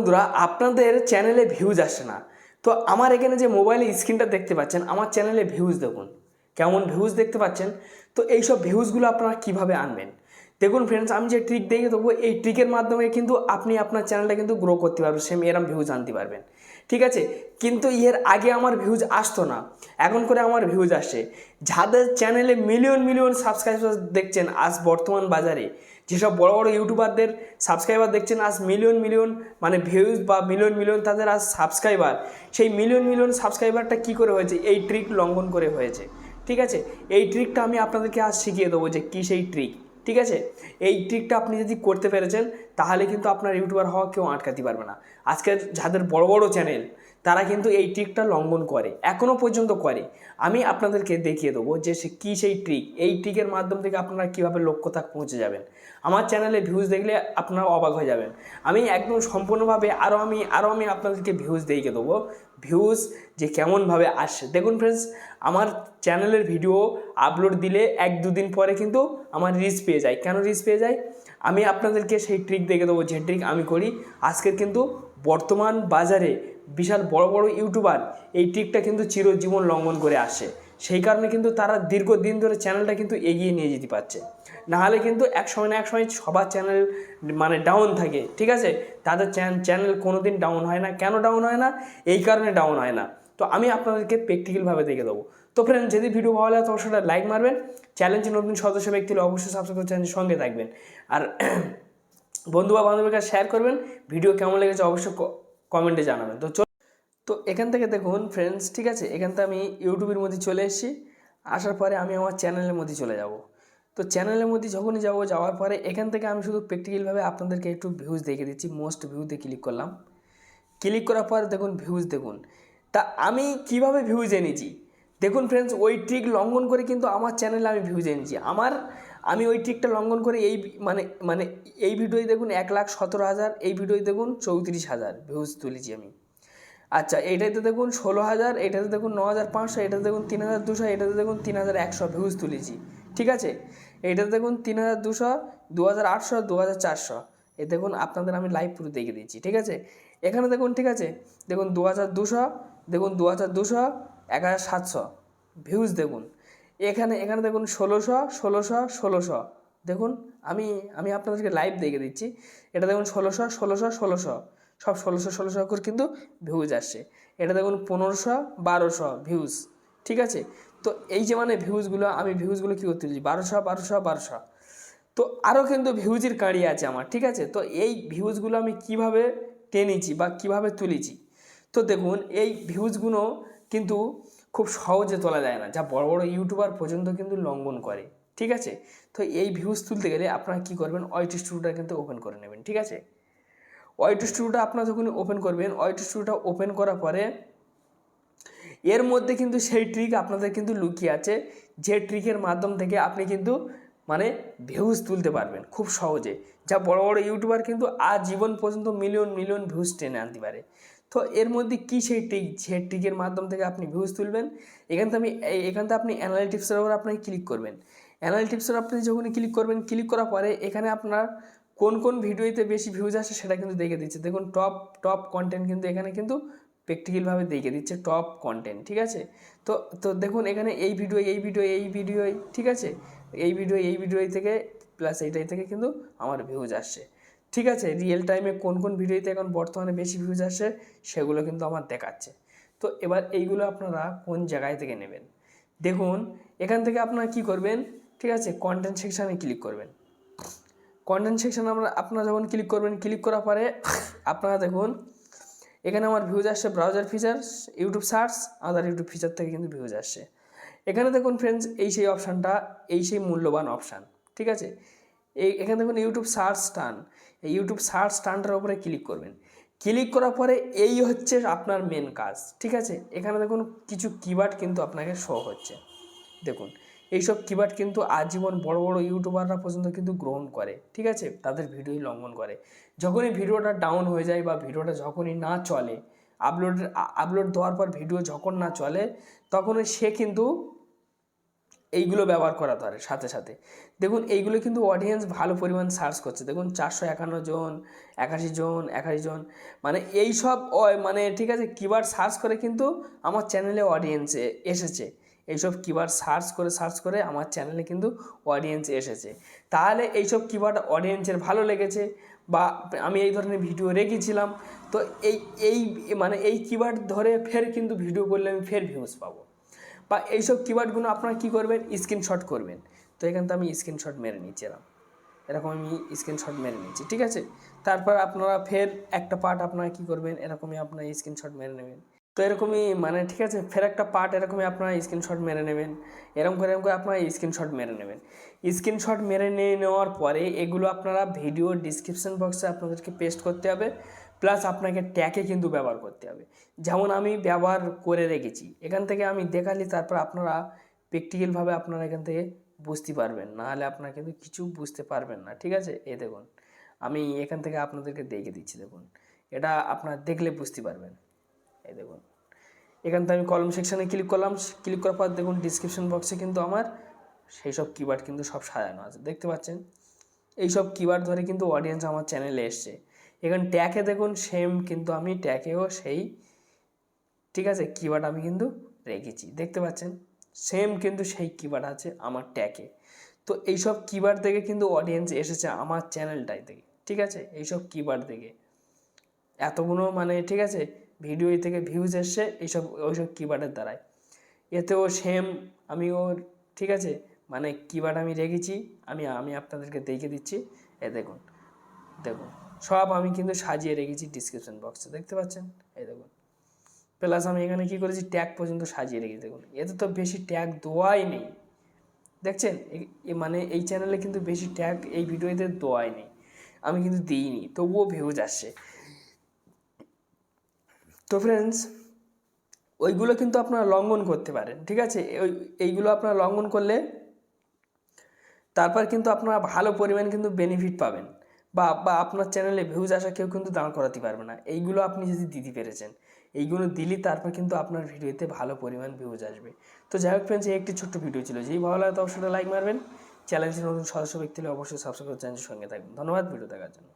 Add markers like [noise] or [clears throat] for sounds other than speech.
বন্ধুরা, আপনাদের চ্যানেলে ভিউজ আসে না। তো আমার এখানে যে মোবাইলে স্ক্রিনটা দেখতে পাচ্ছেন, আমার চ্যানেলে ভিউজ দেখুন। কেমন ভিউজ দেখতে পাচ্ছেন? তো এইসব ভিউজগুলো আপনারা কীভাবে আনবেন? দেখুন ফ্রেন্ডস আমি যে ট্রিক দেখে দেবো, এই ট্রিকের মাধ্যমে কিন্তু আপনি আপনার চ্যানেলটা কিন্তু গ্রো করতে পারবেন সেম এরম ভিউজ আনতে পারবেন। ঠিক আছে? কিন্তু এর আগে আমার ভিউজ আসতো না। এখন করে আমার ভিউজ আসে। যাদের চ্যানেলে মিলিয়ন মিলিয়ন সাবস্ক্রাইবার দেখছেন, আজ বর্তমান বাজারে যেসব বড় বড় ইউটিউবারদের সাবস্ক্রাইবার দেখছেন, আজ মিলিয়ন মিলিয়ন মানে ভিউজ বা মিলিয়ন মিলিয়ন তাদের আজ সাবস্ক্রাইবার সেই মিলিয়ন মিলিয়ন সাবস্ক্রাইবারটা কী করে হয়েছে? এই ট্রিক লঙ্ঘন করে হয়েছে। ঠিক আছে? এই ট্রিকটা আমি আপনাদেরকে আজ শিখিয়ে দেবো যে কী সেই ট্রিক ঠিক আছে? এই ট্রিকটা আপনি যদি করতে পেরেছেন, তাহলে কিন্তু আপনার ইউটিউবার হওয়া কেউ আটকাতে পারবে না। আজকের যাদের বড় বড় চ্যানেল তারা কিন্তু এই ট্রিকটা লঙ্ঘন করে এখনও পর্যন্ত করে। আমি আপনাদেরকে দেখিয়ে দেবো যে সে কী সেই ট্রিক এই ট্রিকের মাধ্যম থেকে আপনারা কীভাবে লক্ষ্য তাক পৌঁছে যাবেন। আমার চ্যানেলে ভিউজ দেখলে আপনারা অবাক হয়ে যাবেন। আমি একদম সম্পূর্ণভাবে আরও আমি আরও আমি আপনাদেরকে ভিউজ দেখিয়ে দেবো। ভিউজ যে কেমনভাবে আসছে। দেখুন ফ্রেন্ডস আমার চ্যানেলের ভিডিও আপলোড দিলে এক দুদিন পরে কিন্তু আমার রিচ পেয়ে যায়। কেন রিচ পেয়ে যায়? আমি আপনাদেরকে সেই ট্রিক দেখে দেবো, যে ট্রিক আমি করি। আজকের কিন্তু বর্তমান বাজারে বিশাল বড় বড় ইউটিউবার এই ট্রিকটা কিন্তু চিরজীবন লঙ্ঘন করে আসে। সেই কারণে কিন্তু তারা দীর্ঘদিন ধরে চ্যানেলটা কিন্তু এগিয়ে নিয়ে যেতে পারছে। নাহলে কিন্তু এক সময় না এক সময় সবার চ্যানেল মানে ডাউন থাকে, ঠিক আছে? তাদের চ্যানেল কোনো দিন ডাউন হয় না। কেন ডাউন হয় না? এই কারণে ডাউন হয় না। তো আমি আপনাদেরকে প্র্যাকটিক্যালভাবে দেখে দেবো। তো ফ্রেন্ড যদি ভিডিও ভালো লাগে, তো অবশ্যই লাইক মারবেন। চ্যালেঞ্জে নতুন সদস্য ব্যক্তি অবশ্যই সাবস্ক্রাইব করে চ্যানেলের সঙ্গে থাকবেন। আর [clears throat] বন্ধু বা বান্ধবের কাছে শেয়ার করবেন। ভিডিও কেমন লেগেছে অবশ্যই কমেন্টে জানাবেন। তো তো এখান থেকে দেখুন ফ্রেন্ডস ঠিক আছে? এখান থেকে আমি ইউটিউবের মধ্যে চলে এসেছি। আসার পরে আমি আমার চ্যানেলের মধ্যে চলে যাব। তো চ্যানেলের মধ্যে যখনই যাব, যাওয়ার পরে এখান থেকে আমি শুধু প্র্যাকটিক্যালভাবে আপনাদেরকে একটু ভিউজ দেখে দিচ্ছি। মোস্ট ভিউতে ক্লিক করলাম। ক্লিক করার পর দেখুন ভিউজ দেখুন। তা আমি কীভাবে ভিউজ এনেছি? দেখুন ফ্রেন্ডস ওই ট্রিক লঙ্ঘন করে কিন্তু আমার চ্যানেলে আমি ভিউজ এনেছি। আমার, আমি ওই ট্রিকটা লঙ্ঘন করে এই মানে মানে এই ভিডিওয় দেখুন এক লাখ সতেরো হাজার, এই ভিডিওয় দেখুন চৌত্রিশ হাজার ভিউজ তুলেছি আমি। আচ্ছা এইটাতে দেখুন ষোলো হাজার এটাতে দেখুন ন হাজার পাঁচশো, এটাতে দেখুন তিন হাজার দুশো, এটাতে দেখুন তিন হাজার একশো, ভিউজ তুলেছি, ঠিক আছে? এটাতে দেখুন তিন হাজার দুশো দু হাজার আটশো দু হাজার চারশো, এ দেখুন আপনাদের আমি লাইভ পুরো দেখে দিচ্ছি, ঠিক আছে? এখানে দেখুন, ঠিক আছে? দেখুন দু হাজার দুশো, দেখুন দু হাজার দুশো এক হাজার সাতশো, ভিউজ দেখুন। এখানে এখানে দেখুন ষোলোশো ষোলোশো ষোলোশো, দেখুন, আমি আমি আপনাদেরকে লাইভ দেখে দিচ্ছি। এটা দেখুন ষোলোশো ষোলোশো ষোলোশো সব ষোলোশো ষোলোশো করে কিন্তু ভিউজ আসছে এটা দেখুন পনেরোশো, বারোশো ভিউজ ঠিক আছে? তো এই যে মানে ভিউজগুলো আমি ভিউজগুলো কী করতে দিচ্ছি বারোশো বারোশো বারোশো। তো আরও কিন্তু ভিউজের কাঁড়ি আছে আমার, ঠিক আছে? তো এই ভিউজগুলো আমি কীভাবে টেনেছি বা কীভাবে তুলেছি? তো দেখুন, এই ভিউজগুলো কিন্তু খুব সহজে তোলা যায় না, যা বড় বড় ইউটিউবার পর্যন্ত কিন্তু লঙ্ঘন করে, ঠিক আছে? তো এই ভিউজ তুলতে গেলে আপনারা কী করবেন? ওয়াইটি স্টুডিওটা কিন্তু ওপেন করে নেবেন, ঠিক আছে? ওয়াইটি স্টুডিওটা আপনারা যখন ওপেন করবেন ওয়াইটি স্টুডিওটা ওপেন করার পরে, এর মধ্যে কিন্তু সেই ট্রিক আপনাদের কিন্তু লুকিয়ে আছে, যে ট্রিকের মাধ্যম থেকে আপনি কিন্তু মানে ভিউজ তুলতে পারবেন খুব সহজে। যা বড় বড় ইউটিউবার কিন্তু আজীবন পর্যন্ত মিলিয়ন মিলিয়ন ভিউজ টেনে আনতে পারে। তো এর মধ্যে কী সেই ট্রিক যে ট্রিকের মাধ্যম থেকে আপনি ভিউজ তুলবেন, এখান থেকে আমি এখান থেকে আপনি অ্যানালিটিক্সের উপর আপনি ক্লিক করবেন। অ্যানালিটিক্সের আপনি যখন ক্লিক করবেন ক্লিক করার পরে এখানে আপনার কোন কোন ভিডিওতে বেশি ভিউজ আসে সেটা কিন্তু দেখে দিচ্ছে। দেখুন টপ টপ কন্টেন্ট কিন্তু এখানে কিন্তু প্র্যাকটিক্যালভাবে দেখে দিচ্ছে টপ কন্টেন্ট ঠিক আছে? তো তো দেখুন এখানে এই ভিডিও এই ভিডিও এই ভিডিও ঠিক আছে? এই ভিডিও এই ভিডিও থেকে প্লাস এইটাই থেকে কিন্তু আমার ভিউজ আসছে। ঠিক আছে? রিয়েল টাইমে কোন কোন ভিডিওতে এখন বর্তমানে বেশি ভিউজ আসে সেগুলো কিন্তু আমার দেখাচ্ছে। তো এবার এইগুলো আপনারা কোন জায়গায় থেকে নেবেন? দেখুন এখান থেকে আপনারা কি করবেন? ঠিক আছে? কন্টেন্ট সেকশানে ক্লিক করবেন। কন্টেন্ট সেকশানে আমরা, আপনারা যখন ক্লিক করবেন ক্লিক করার পরে আপনারা দেখুন, এখানে আমার ভিউজ আসছে browser features YouTube search other YouTube feature থেকে কিন্তু ভিউজ আসছে। এখানে দেখুন ফ্রেন্ডস এই সেই অপশানটা এই সেই মূল্যবান অপশান ঠিক আছে? এই এখানে দেখুন ইউটিউব সার্চ টান এই ইউটিউব সার্চ টানটার উপরে ক্লিক করবেন। ক্লিক করার পরে এই হচ্ছে আপনার মেন কাজ, ঠিক আছে? এখানে দেখুন কিছু কিওয়ার্ড কিন্তু আপনাকে শো হচ্ছে। দেখুন এইসব কিওয়ার্ড কিন্তু আজীবন বড় বড় ইউটিউবাররা পর্যন্ত কিন্তু গ্রহণ করে, ঠিক আছে? তাদের ভিডিওই লঙ্ঘন করে। যখনই ভিডিওটা ডাউন হয়ে যায় বা ভিডিওটা যখনই না চলে আপলোড আপলোড দেওয়ার পর ভিডিও যখন না চলে তখন সে কিন্তু এইগুলো ব্যবহার করা ধরে সাথে সাথে। দেখুন, এইগুলো কিন্তু অডিয়েন্স ভালো পরিমাণ সার্চ করছে। দেখুন, চারশো একান্ন জন, একাশি জন একাশি জন মানে এই সব মানে ঠিক আছে কিবার সার্চ করে কিন্তু আমার চ্যানেলে অডিয়েন্সে এসেছে। এইসব কিওয়ার্ড সার্চ করে সার্চ করে আমার চ্যানেলে কিন্তু অডিয়েন্স এসেছে। তাহলে এইসব কিওয়ার্ড অডিয়েন্সের ভালো লেগেছে বা আমি এই ধরনের ভিডিও রেখেছিলাম, তো এই এই মানে এই কিওয়ার্ড ধরে ফের কিন্তু ভিডিও করলে আমি ফের ভিউজ পাবো। বা এইসব কিওয়ার্ডগুলো আপনারা কী করবেন? স্ক্রিনশট করবেন। তো এখান থেকে আমি স্ক্রিনশট মেরে এরকম এরকম আমি স্ক্রিনশট মেরে নিচ্ছি, ঠিক আছে? তারপর আপনারা ফের একটা পার্ট আপনারা কী করবেন? এরকমই আপনারা স্ক্রিনশট মেরে নেবেন। তো এরকমই মানে ঠিক আছে, ফের একটা পার্ট এরকমই আপনারা স্ক্রিনশট মেরে নেবেন। এরকম করে এরকম করে আপনারা স্ক্রিনশট মেরে নেবেন। স্ক্রিনশট মেরে নিয়ে নেওয়ার পরে এগুলো আপনারা ভিডিও ডিসক্রিপশন বক্সে আপনাদেরকে পেস্ট করতে হবে প্লাস আপনাকে ট্যাগে কিন্তু ব্যবহার করতে হবে। যেমন আমি ব্যবহার করে রেখেছি, এখান থেকে আমি দেখালি, তারপর আপনারা প্র্যাকটিক্যালভাবে আপনারা এখান থেকে বুঝতে পারবেন। নাহলে আপনারা কিন্তু কিছু বুঝতে পারবেন না, ঠিক আছে? এ দেখুন, আমি এখান থেকে আপনাদেরকে দেখে দিচ্ছি, দেখুন। এটা আপনারা দেখলে বুঝতে পারবেন। এই দেখুন। এখান থেকে আমি কলম সেকশানে ক্লিক করলাম। ক্লিক করার পর দেখুন ডিসক্রিপশন বক্সে কিন্তু আমার সেই সব কিওয়ার্ড কিন্তু সব সাজানো আছে। দেখতে পাচ্ছেন? এই সব কিওয়ার্ড ধরে কিন্তু অডিয়েন্স আমার চ্যানেলে এসছে। এখানে ট্যাগে দেখুন সেম কিন্তু আমি ট্যাগেও সেই, ঠিক আছে? কিওয়ার্ড আমি কিন্তু রেখেছি। দেখতে পাচ্ছেন? সেম কিন্তু সেই কিওয়ার্ড আছে আমার ট্যাগে তো এইসব কিওয়ার্ড থেকে কিন্তু অডিয়েন্স এসেছে আমার চ্যানেলটাই থেকে ঠিক আছে? এইসব কিওয়ার্ড থেকে এতগুলো মানে ঠিক আছে? ভিডিও থেকে ভিউজ এসছে, এইসব, ওইসব কিওয়ার্ডের দ্বারাই। এতেও সেম আমি ওর, ঠিক আছে? মানে কিওয়ার্ড আমি রেখেছি, আমি আমি আপনাদেরকে দেখে দিচ্ছি। এ দেখুন দেখুন, সব আমি কিন্তু সাজিয়ে রেখেছি ডিসক্রিপশন বক্সে দেখতে পাচ্ছেন? এই দেখুন প্লাস আমি এখানে কী করেছি ট্যাগ পর্যন্ত সাজিয়ে রেখেছি, দেখুন। এতে তো বেশি ট্যাগ দেওয়াই নেই। দেখছেন? মানে এই চ্যানেলে কিন্তু বেশি ট্যাগ এই ভিডিওতে দেওয়াই নেই। আমি কিন্তু দিইনি, তবুও ভিউজ আসছে। তো ফ্রেন্ডস ওইগুলো কিন্তু আপনারা লঙ্ঘন করতে পারেন, ঠিক আছে? ওই, এইগুলো আপনারা লঙ্ঘন করলে তারপর কিন্তু আপনারা ভালো পরিমাণ কিন্তু বেনিফিট পাবেন বা বা আপনার চ্যানেলে ভিউজ আসা কেউ কিন্তু দাঁড় করাতে পারবে না। এইগুলো আপনি যদি দিতে পেরেছেন, এইগুলো দিলে তারপর কিন্তু আপনার ভিডিওতে ভালো পরিমাণ ভিউজ আসবে। তো যাই হোক ফ্রেন্ডস এই একটি ছোট্ট ভিডিও ছিল। যেই ভালো লাগে তো অবশ্যই লাইক মারবেন। চ্যানেলটি নতুন সদস্য ব্যক্তি হলে অবশ্যই সাবস্ক্রাইব চ্যানেলের সঙ্গে থাকবেন। ধন্যবাদ ভিডিও দেখার জন্য।